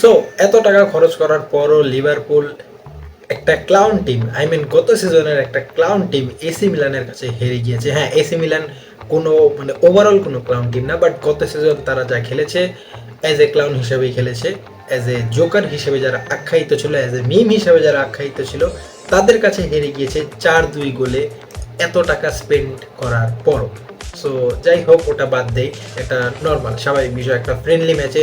So এত টাকা খরচ করার পরও লিভারপুল একটা ক্লাউন টিম আই মিন গত সিজনের একটা ক্লাউন টিম এসি মিলানের কাছে হেরে গিয়েছে। হ্যাঁ এসি মিলান কোনো মানে ওভারঅল কোনো ক্লাউন টিম না বাট গত সিজন তারা যা খেলেছে অ্যাজ এ ক্লাউন হিসেবেই খেলেছে অ্যাজ এ জোকার হিসেবে যারা আখ্যায়িত ছিল অ্যাজ এ মিম হিসেবে যারা আখ্যায়িত ছিল, তাদের কাছে হেরে গিয়েছে চার দুই গোলে এত টাকা স্পেন্ড করার পরও। সো যাই হোক, ওটা বাদ দেই। এটা নর্মাল স্বাভাবিক বিষয়। একটা ফ্রেন্ডলি ম্যাচে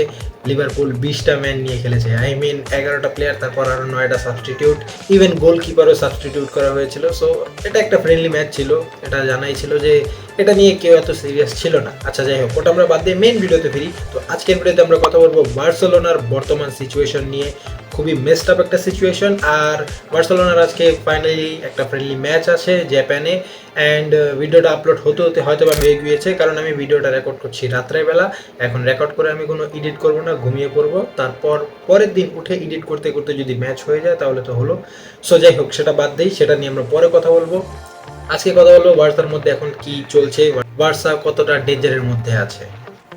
লিভারপুল বিশটা ম্যান নিয়ে খেলেছে। আই মিন এগারোটা প্লেয়ার তারপর আরও নয়টা সাবস্টিটিউট ইভেন গোলকিপারও সাবস্টিটিউট করা হয়েছিল। সো এটা একটা ফ্রেন্ডলি ম্যাচ ছিল। এটা জানাই ছিল যে এটা নিয়ে কেউ এত সিরিয়াস ছিল না। আচ্ছা যাই হোক, ওটা আমরা বাদ দিয়ে মেন ভিডিওতে ফিরি। তো আজকের ভিডিওতে আমরা কথা বলব বার্সেলোনার বর্তমান সিচুয়েশন নিয়ে। খুবই মেসড আপ একটা সিচুয়েশন আর বার্সেলোনার আজকে ফাইনালি একটা ফ্রেন্ডলি ম্যাচ আছে জাপানে অ্যান্ড ভিডিওটা আপলোড হতে হতে হয়তো বা হয়ে গিয়েছে কারণ আমি ভিডিওটা রেকর্ড করছি রাত্রেবেলা। এখন রেকর্ড করে আমি কোনো এডিট করব না, ঘুমিয়ে পড়ব। তারপর পরের দিন উঠে এডিট করতে করতে যদি ম্যাচ হয়ে যায়, তাহলে তো হলো। সো যাই হোক, সেটা বাদ দিই, সেটা নিয়ে আমরা পরে কথা বলব। আজকে কথা বলব বার্সার মধ্যে এখন কি চলছে, বার্সা কতটা ডেঞ্জারের মধ্যে আছে?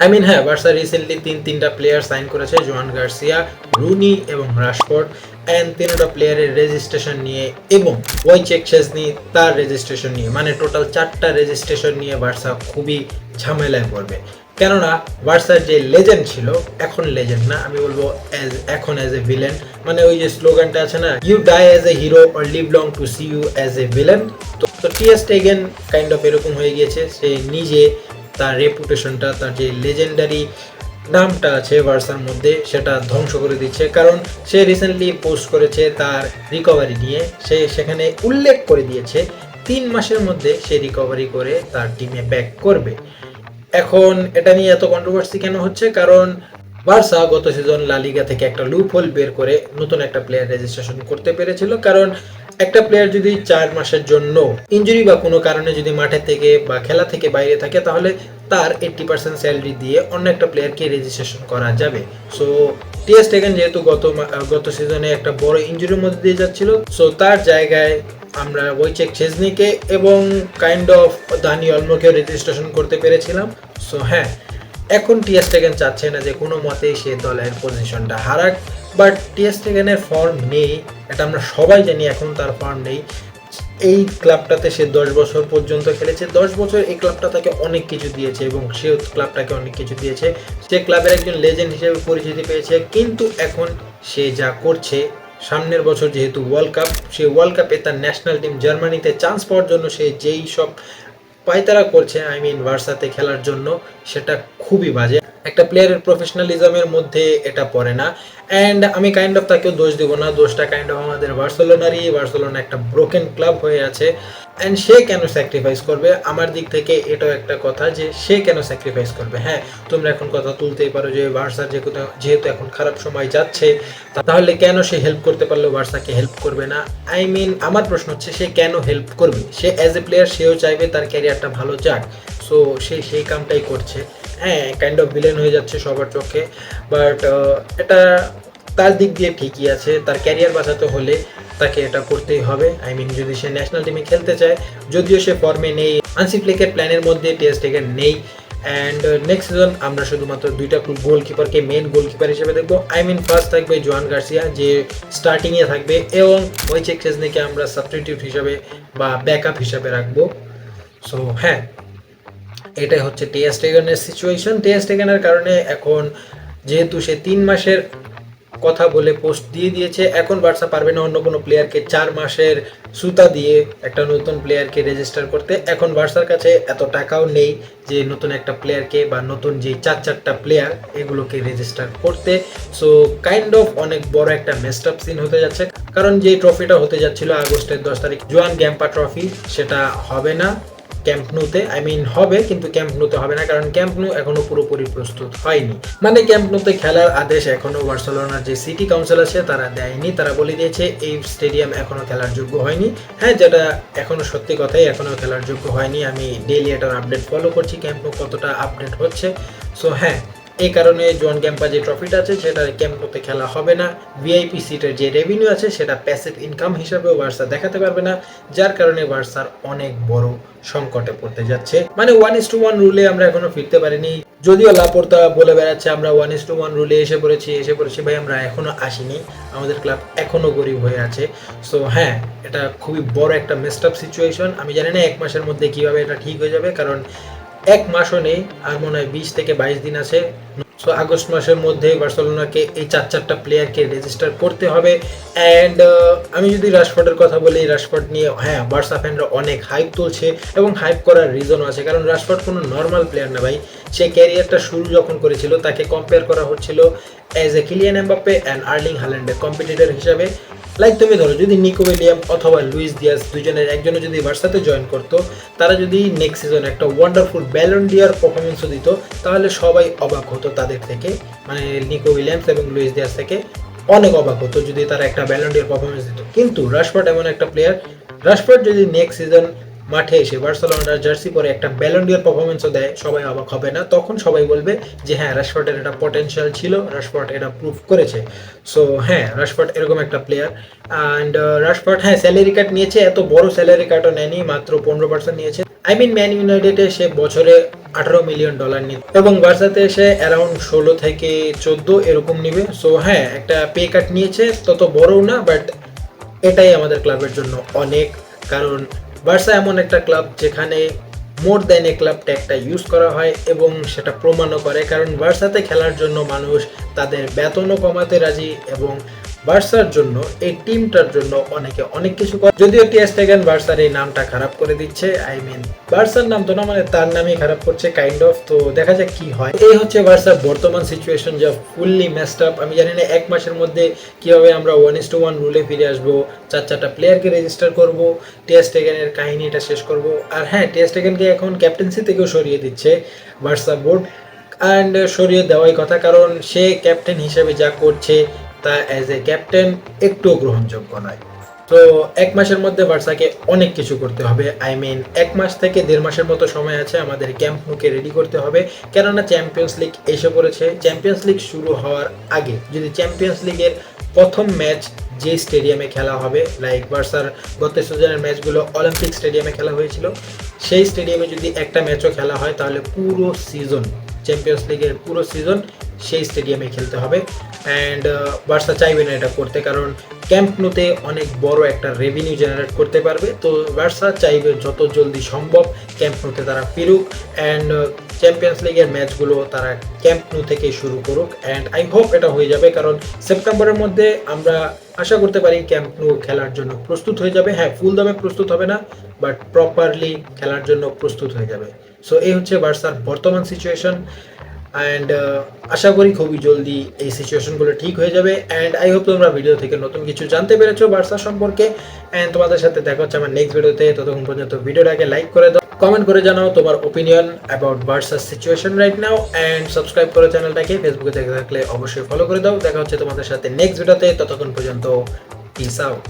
আই মিন হ্যাঁ বার্সা রিসেন্টলি তিন, তিনটা প্লেয়ার সাইন করেছে, জোয়ান গার্সিয়া, রুনি এবং রাশফোর্ড অ্যান্ড তিনটা প্লেয়ারের রেজিস্ট্রেশন নিয়ে এবং ওয়াইচেক শেজনি তার রেজিস্ট্রেশন নিয়ে। মানে টোটাল চারটা রেজিস্ট্রেশন নিয়ে বার্সা খুবই ঝামেলায় পড়বে। কেননা, বার্সার যে লেজেন্ড ছিল, এখন লেজেন্ড না, আমি বলব অ্যাজ এখন অ্যাজ এ ভিলেন মানে ওই যে স্লোগানটা আছে না you die as a hero or live long to see you as a villain তো তো টিএস টেগেন কাইন্ড অফ এরকম হয়ে গিয়েছে, সে নিজে তার রেপুটেশনটা তার যে লেজেন্ডারি নামটা আছে ভার্সার মধ্যে, সেটা ধ্বংস করে দিচ্ছে। কারণ সে রিসেন্টলি পোস্ট করেছে তার রিকভারি নিয়ে। সে সেখানে উল্লেখ করে দিয়েছে, তিন মাসের মধ্যে সে রিকভারি করে তার টিমে ব্যাক করবে। এখন এটা নিয়ে এত কন্ট্রোভার্সি কেন হচ্ছে? কারণ বার্সা গত সিজন লালিগা থেকে একটা লুপ হোল বের করে নতুন একটা প্লেয়ার রেজিস্ট্রেশন করতে পেরেছিল। কারণ একটা প্লেয়ার যদি চার মাসের জন্য ইঞ্জুরি বা কোনো কারণে যদি মাঠে থেকে বা খেলা থেকে বাইরে থাকে, তাহলে তার এইট্টি পার্সেন্ট স্যালারি দিয়ে অন্য একটা প্লেয়ারকে রেজিস্ট্রেশন করা যাবে। সো টিএস টেকেন যেহেতু গত গত সিজনে একটা বড় ইঞ্জুরির মধ্যে দিয়ে যাচ্ছিল সো তার জায়গায় আমরা ওইচেক চেজনিকে এবং কাইন্ড অফ দানি অলমোকেও রেজিস্ট্রেশন করতে পেরেছিলাম। সো হ্যাঁ এখন টিএস টেকেন চাচ্ছে না যে কোনো মতেই সে দলের পজিশনটা হারাক বাট টিএস টেকেনের ফর্ম নেই। এটা আমরা সবাই জানি, এখন তার ফর্ম নেই। এই ক্লাবটাতে সে দশ বছর পর্যন্ত খেলেছে। দশ বছর এই ক্লাবটা তাকে অনেক কিছু দিয়েছে এবং সে ক্লাবটাকে অনেক কিছু দিয়েছে। সে ক্লাবের একজন লেজেন্ড হিসেবে পরিচিতি পেয়েছে, কিন্তু এখন সে যা করছে, সামনের বছর যেহেতু ওয়ার্ল্ড কাপ সে ওয়ার্ল্ড কাপে তার ন্যাশনাল টিম জার্মানিতে চান্স পাওয়ার জন্য সে যেই সব পায়তারা করছে আই মিন ভার্সাতে খেলার জন্য সেটা খুবই বাজে। একটা প্লেয়ারের প্রফেশনালিজমের মধ্যে এটা পড়ে না। অ্যান্ড আমি কাইন্ড অফ তাকেও দোষ দেবো না, দোষটা কাইন্ড অফ আমাদের বার্সেলোনারই। বার্সেলোনা একটা ব্রোকেন ক্লাব হয়ে আছে। অ্যান্ড সে কেন স্যাক্রিফাইস করবে? আমার দিক থেকে এটাও একটা কথা যে সে কেন স্যাক্রিফাইস করবে? হ্যাঁ তোমরা এখন কথা তুলতেই পারো যে বার্সার যে যেহেতু এখন খারাপ সময় যাচ্ছে তাহলে কেন সে হেল্প করতে পারলেও বার্সাকে হেল্প করবে না? আই মিন আমার প্রশ্ন হচ্ছে সে কেন হেল্প করবে? সে অ্যাজ এ প্লেয়ার সেও চাইবে তার ক্যারিয়ারটা ভালো যাক। সো সে সেই কামটাই করছে। হ্যাঁ কাইন্ড অফ ভিলেন হয়ে যাচ্ছে সবার চোখে বাট এটা তার দিক দিয়ে ঠিকই আছে, তার ক্যারিয়ার বাঁচাতে হলে তাকে এটা করতেই হবে আই মিন যদি সে ন্যাশনাল টিমে খেলতে চায়, যদিও সে ফর্মে নেই আনসিপ্লিকের প্ল্যানের মধ্যে টেস্ট টেকের নেই অ্যান্ড নেক্সট সিজন আমরা শুধুমাত্র দুইটা গোলকিপারকে মেন গোলকিপার হিসেবে দেখব আই মিন ফার্স্ট থাকবে জোয়ান গার্সিয়া যে স্টার্টিংয়ে থাকবে, এবং ওই চেক চেজনিকে আমরা সাবস্টিটিউট হিসাবে বা ব্যাকআপ হিসাবে রাখব সো হ্যাঁ এটাই হচ্ছে টিএস টেগানের সিচুয়েশন টিএস টেগানের কারণে এখন যেহেতু সে তিন মাসের কথা বলে পোস্ট দিয়ে দিয়েছে, এখন বার্সা পারবে না অন্য কোনো প্লেয়ারকে চার মাসের সুতা দিয়ে একটা নতুন প্লেয়ারকে রেজিস্টার করতে। এখন বার্সার কাছে এত টাকাও নেই যে নতুন একটা প্লেয়ারকে বা নতুন যে চার চারটা প্লেয়ার এগুলোকে রেজিস্টার করতে। সো কাইন্ড অফ অনেক বড় একটা মেস্ট আপ সিন হতে যাচ্ছে। কারণ যে ট্রফিটা হতে যাচ্ছিল আগস্টের দশ তারিখ, জোয়ান গ্যাম্পা ট্রফি সেটা হবে না। ক্যাম্প নুতে আই মিন হবে, কিন্তু ক্যাম্প নুতে হবে না, কারণ ক্যাম্প নু এখনও পুরোপুরি প্রস্তুত হয়নি। মানে ক্যাম্প নুতে খেলার আদেশ এখনও বার্সেলোনার যে সিটি কাউন্সিল আছে, তারা দেয়নি। তারা বলে দিয়েছে, এই স্টেডিয়াম এখনও খেলার যোগ্য হয়নি। হ্যাঁ যেটা এখনও সত্যি কথাই এখনও খেলার যোগ্য হয়নি। আমি ডেইলি এটার আপডেট ফলো করছি ক্যাম্প নু কতটা আপডেট হচ্ছে। সো হ্যাঁ এই কারণে জন ক্যাম্পা যে ট্রফিটা আছে, সেটা ক্যাম্পতে খেলা হবে না। ভিআইপি সিটের যে রেভিনিউ আছে, সেটা প্যাসিভ ইনকাম হিসাবেও বার্সা দেখাতে পারবে না, যার কারণে বার্সার অনেক বড় সংকটে পড়তে যাচ্ছে। মানে ওয়ান ইস টু ওয়ান রুলে আমরা এখনও ফিরতে পারিনি। যদিও লাপোর্তা বলে বেড়াচ্ছে, আমরা ওয়ান ইস টু ওয়ান রুলে এসে পড়েছি এসে পড়েছি, ভাই, আমরা এখনও আসিনি। আমাদের ক্লাব এখনও গরিব হয়ে আছে। সো হ্যাঁ এটা খুবই বড় একটা মেস্ট আপ সিচুয়েশন আমি জানি না এক মাসের মধ্যে কীভাবে এটা ঠিক হয়ে যাবে, কারণ এক মাসও নেই, আর মনে হয় বিশ থেকে বাইশ দিন আছে। সো আগস্ট মাসের মধ্যে বার্সেলোনাকে এই চার চারটা প্লেয়ারকে রেজিস্টার করতে হবে। অ্যান্ড আমি যদি রাশফোর্ডের কথা বলি, রাশফোর্ড নিয়ে হ্যাঁ বার্সা ফ্যানরা অনেক হাইপ তুলছে এবং হাইপ করার রিজনও আছে। কারণ রাশফোর্ড কোনো নর্মাল প্লেয়ার না ভাই। সে ক্যারিয়ারটা শুরু যখন করেছিল, তাকে কম্পেয়ার করা হচ্ছিল as a Kylian Mbappe and Erling হাল্যান্ডের competitor হিসাবে। লাইক তুমি ধরো যদি নিকো উইলিয়াম অথবা লুইস দিয়াস দুজনের একজনে যদি বার্সাতে জয়েন করতো, তারা যদি নেক্সট সিজন একটা ওয়ান্ডারফুল ব্যালন ডিয়ার পারফরমেন্সও দিত, তাহলে সবাই অবাক হতো তাদের থেকে। মানে নিকো উইলিয়ামস এবং লুইস দিয়াস থেকে অনেক অবাক হতো যদি তারা একটা ব্যালন ডিয়ার পারফরমেন্স দিত। কিন্তু রাশফোর্ড এমন একটা প্লেয়ার রাশফোর্ড যদি নেক্সট সিজন মাঠে এসে বার্সেলোনার জার্সি পরে একটা ব্যালন্ডিয়ার পারফরমেন্সও দেয়, সবাই অবাক হবে না। তখন সবাই বলবে যে হ্যাঁ রাশফোর্ডের এটা পটেনশিয়াল ছিল রাশফোর্ড এটা প্রুভ করেছে। সো হ্যাঁ রাশফোর্ড এরকম একটা প্লেয়ার অ্যান্ড রাশফোর্ড হ্যাঁ স্যালারি কার্ড নিয়েছে, এত বড় স্যালারি কার্ডও নেয়নি, মাত্র পনেরো পার্সেন্ট নিয়েছে। আই মিন ম্যান ইউনাইটেডে সে বছরে আঠারো মিলিয়ন ডলার নিত এবং বার্সাতে এসে অ্যারাউন্ড ষোলো থেকে চোদ্দ এরকম নিবে। সো হ্যাঁ একটা পে কাট নিয়েছে, তত বড়ও না বাট এটাই আমাদের ক্লাবের জন্য অনেক। কারণ বার্সা এমন একটা ক্লাব যেখানে মোর দেন এ ক্লাব ট্যাগটা ইউজ করা হয় এবং সেটা প্রমাণও করে। কারণ বার্সাতে খেলার জন্য মানুষ তাদের বেতনও কমাতে রাজি এবং বার্সার জন্য, এই টিমটার জন্য অনেকে অনেক কিছু করে। যদিও টিএসটেগেন বার্সার এই নামটা খারাপ করে দিচ্ছে, আই মিন বার্সার নাম তো না মানে তার নামই খারাপ করছে কাইন্ড অফ তো দেখা যাক কি হয়। এই হচ্ছে বার্সার বর্তমান সিচুয়েশন যা ফুললি মেসড আপ আমি জানি না, এক মাসের মধ্যে কীভাবে আমরা ওয়ান ইস টু ওয়ান রুলে ফিরে আসব, চার চারটা প্লেয়ারকে রেজিস্টার করব টিএসটেগেনের কাহিনীটা শেষ করব। আর হ্যাঁ টিএসটেগেনকে এখন ক্যাপ্টেন্সি থেকেও সরিয়ে দিচ্ছে বার্সা বোর্ড অ্যান্ড সরিয়ে দেওয়াই কথা, কারণ সে ক্যাপ্টেন হিসেবে যা করছে তা অ্যাজ এ ক্যাপ্টেন একটুও গ্রহণযোগ্য নয়। তো এক মাসের মধ্যে বার্সাকে অনেক কিছু করতে হবে। আই মিন এক মাস থেকে দেড় মাসের মতো সময় আছে আমাদের ক্যাম্প নুকে রেডি করতে হবে। কেননা চ্যাম্পিয়ন্স লিগ এসে পড়েছে। চ্যাম্পিয়ন্স লিগ শুরু হওয়ার আগে যদি চ্যাম্পিয়ন্স লিগের প্রথম ম্যাচ যে স্টেডিয়ামে খেলা হবে লাইক বার্সার গত সিজনের ম্যাচগুলো অলিম্পিক স্টেডিয়ামে খেলা হয়েছিল, সেই স্টেডিয়ামে যদি একটা ম্যাচও খেলা হয়, তাহলে পুরো সিজন চ্যাম্পিয়ন্স লিগের পুরো সিজন সেই স্টেডিয়ামে খেলতে হবে। অ্যান্ড বার্সা চাইবে না এটা করতে, কারণ ক্যাম্প নুতে অনেক বড় একটা রেভিনিউ জেনারেট করতে পারবে। তো বার্সা চাইবে যত জলদি সম্ভব ক্যাম্প নুতে তারা ফিরুক অ্যান্ড চ্যাম্পিয়ন্স লিগের ম্যাচগুলো তারা ক্যাম্প নু থেকে শুরু করুক। অ্যান্ড আই হোপ এটা হয়ে যাবে, কারণ সেপ্টেম্বরের মধ্যে আমরা আশা করতে পারি ক্যাম্প নু খেলার জন্য প্রস্তুত হয়ে যাবে। হ্যাঁ ফুল দামে প্রস্তুত হবে না বাট প্রপারলি খেলার জন্য প্রস্তুত হয়ে যাবে। সো এই হচ্ছে বার্সার বর্তমান সিচুয়েশন অ্যান্ড আশা করি খুবই জলদি এই সিচুয়েশনগুলো ঠিক হয়ে যাবে। অ্যান্ড আই হোপ তোমরা ভিডিও থেকে নতুন কিছু জানতে পেরেছ বার্সা সম্পর্কে। অ্যান্ড তোমাদের সাথে দেখা হচ্ছে আমার নেক্সট ভিডিওতে ততক্ষণ পর্যন্ত ভিডিওটাকে লাইক করে দাও। কমেন্ট করে জানাও তোমার ওপিনিয়ন অ্যাবাউট বার্সার situation right now and subscribe করে চ্যানেলটাকে। ফেসবুকে দেখে থাকলে অবশ্যই ফলো করে দাও। দেখা হচ্ছে তোমাদের সাথে নেক্সট ভিডিওতে ততক্ষণ পর্যন্ত পিস আউট